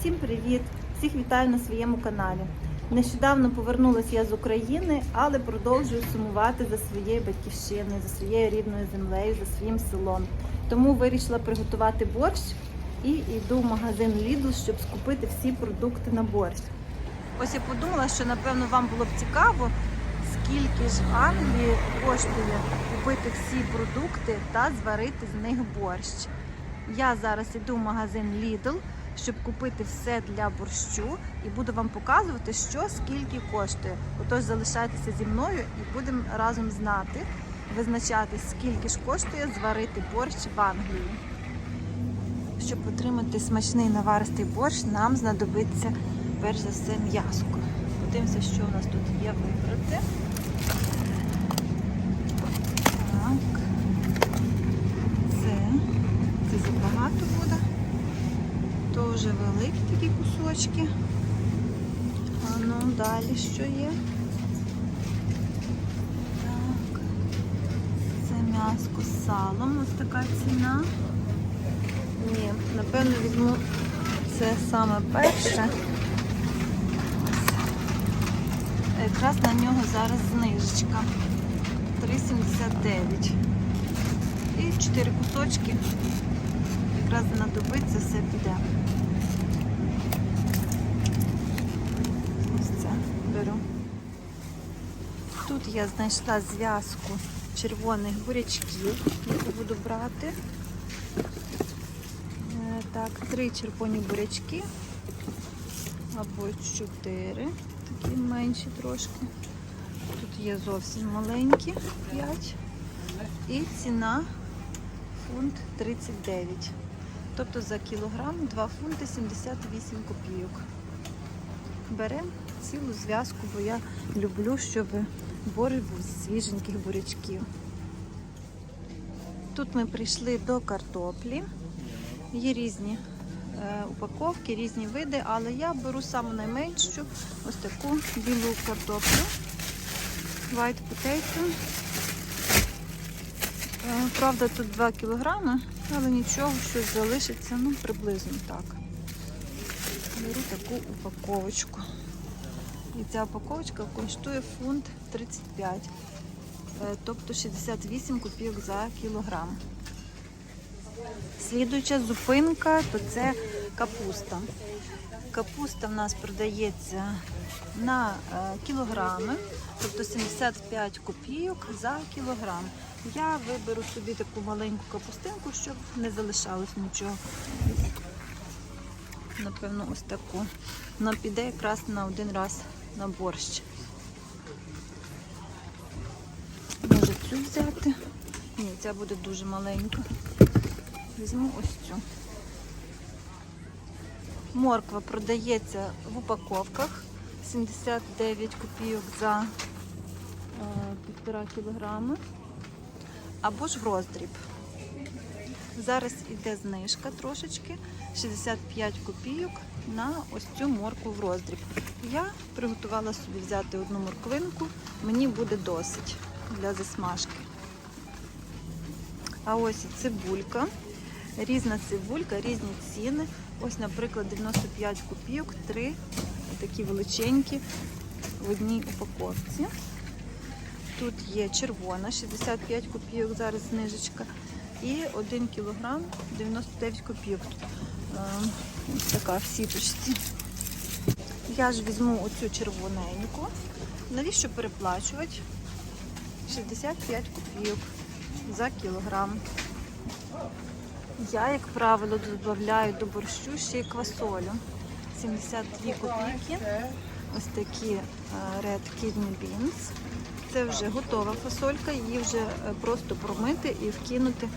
Всім привіт! Всіх вітаю на своєму каналі. Нещодавно повернулася я з України, але продовжую сумувати за своєю батьківщиною, за своєю рідною землею, за своїм селом. Тому вирішила приготувати борщ і йду в магазин Lidl, щоб скупити всі продукти на борщ. Ось я подумала, що напевно вам було б цікаво, скільки ж в Англії коштує купити всі продукти та зварити з них борщ. Я зараз іду в магазин Lidl, щоб купити все для борщу і буду вам показувати, що скільки коштує. Отож, залишайтеся зі мною і будемо разом знати, визначати, скільки ж коштує зварити борщ в Англії. Щоб отримати смачний наваристий борщ, нам знадобиться перш за все м'яско. Подивимося, що у нас тут є вибрати. Так. Це, це забагато буде. Вже великі такі кусочки. А ну далі що є? Так. Це м'яско з салом. Ось така ціна. Ні, напевно візьму це саме перше. Якраз на нього зараз знижечка. 3,79. І 4 кусочки. Якраз знадобиться, все піде. Ось це беру. Тут я знайшла зв'язку червоних бурячків, яку буду брати. Е, Так, три червоні бурячки або чотири, такі менші трошки. Тут є зовсім маленькі 5. І ціна фунт 39. Тобто за кілограм 2 фунти 78 копійок. Беремо цілу зв'язку, бо я люблю, щоб борщ був з свіженьких бурячків. Тут ми прийшли до картоплі. Є різні е, упаковки, різні види, але я беру саму найменшу ось таку білу картоплю. White potato. Е, Правда, тут 2 кілограми, але нічого, щось залишиться, ну, приблизно так. Беру таку упаковочку. І ця упаковочка коштує фунт 35, е, тобто 68 копійок за кілограм. Слідуюча зупинка то це капуста. Капуста в нас продається на е, кілограми, тобто 75 копійок за кілограм. Я виберу собі таку маленьку капустинку, щоб не залишалось нічого. Напевно, ось таку. Вона піде якраз на один раз на борщ. Може цю взяти? Ні, ця буде дуже маленька. Візьму ось цю. Морква продається в упаковках 79 копійок за е, півтора кілограми. Або ж в роздріб. Зараз іде знижка трошечки, 65 копійок на ось цю моркву в роздріб. Я приготувала собі взяти одну морквинку, мені буде досить для засмажки. А ось і цибулька. Різна цибулька, різні ціни. Ось, наприклад, 95 копійок, три такі величенькі в одній упаковці. Тут є червона, 65 копійок, зараз знижечка. І 1 кілограм 99 копійок. Е, ось така в сіточці. Я ж візьму оцю червоненьку. Навіщо переплачувати? 65 копійок за кілограм. Я, як правило, додаю до борщу ще й квасолю. 72 копійки. Ось такі е, Red Kidney Beans. Це вже готова фасолька, її вже е, просто промити і вкинути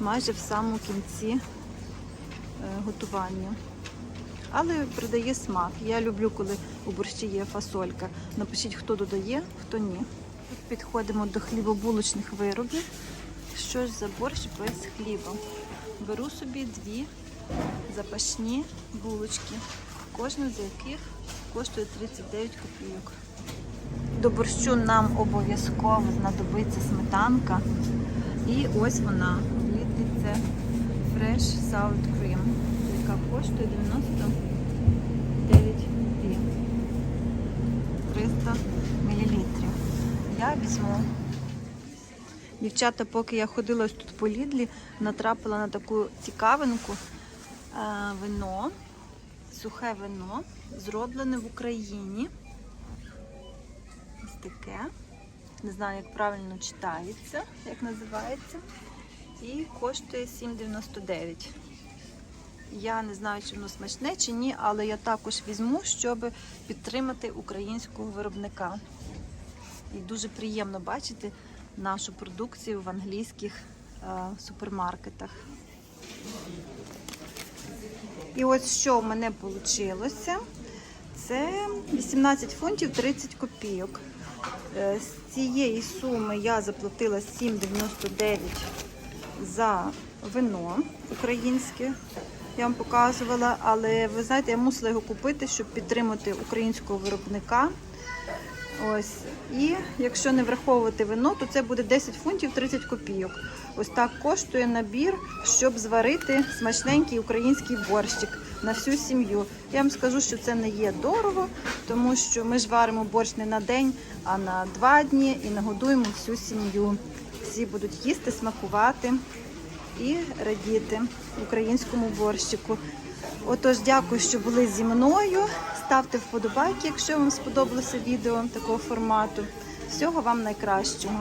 майже в самому кінці готування. Але придає смак. Я люблю, коли у борщі є фасолька. Напишіть, хто додає, хто ні. Тут підходимо до хлібобулочних виробів. Що ж за борщ без хліба? Беру собі дві запашні булочки, кожна з яких коштує 39 копійок. До борщу нам обов'язково знадобиться сметанка. І ось вона. Це Fresh Sour Cream, коштує 99 гривень. 300 мл. Я візьму. Дівчата, поки я ходила ось тут по лідлі, натрапила на таку цікавинку е, вино, сухе вино, зроблене в Україні. Ось таке. Не знаю, як правильно читається, як називається. І коштує 7,99. Я не знаю, чи воно смачне чи ні, але я також візьму, щоб підтримати українського виробника. І дуже приємно бачити нашу продукцію в англійських е, супермаркетах. І ось що в мене вийшло. Це 18 фунтів 30 копійок. Е, З цієї суми я заплатила 7,99 за вино українське. Я вам показувала, але ви знаєте, я мусила його купити, щоб підтримати українського виробника. Ось. І якщо не враховувати вино, то це буде 10 фунтів 30 копійок. Ось так коштує набір, щоб зварити смачненький український борщик на всю сім'ю. Я вам скажу, що це не є дорого, тому що ми ж варимо борщ не на день, а на два дні і нагодуємо всю сім'ю. Всі будуть їсти, смакувати і радіти українському борщику. Отож, дякую, що були зі мною. Ставте вподобайки, якщо вам сподобалося відео такого формату. Всього вам найкращого.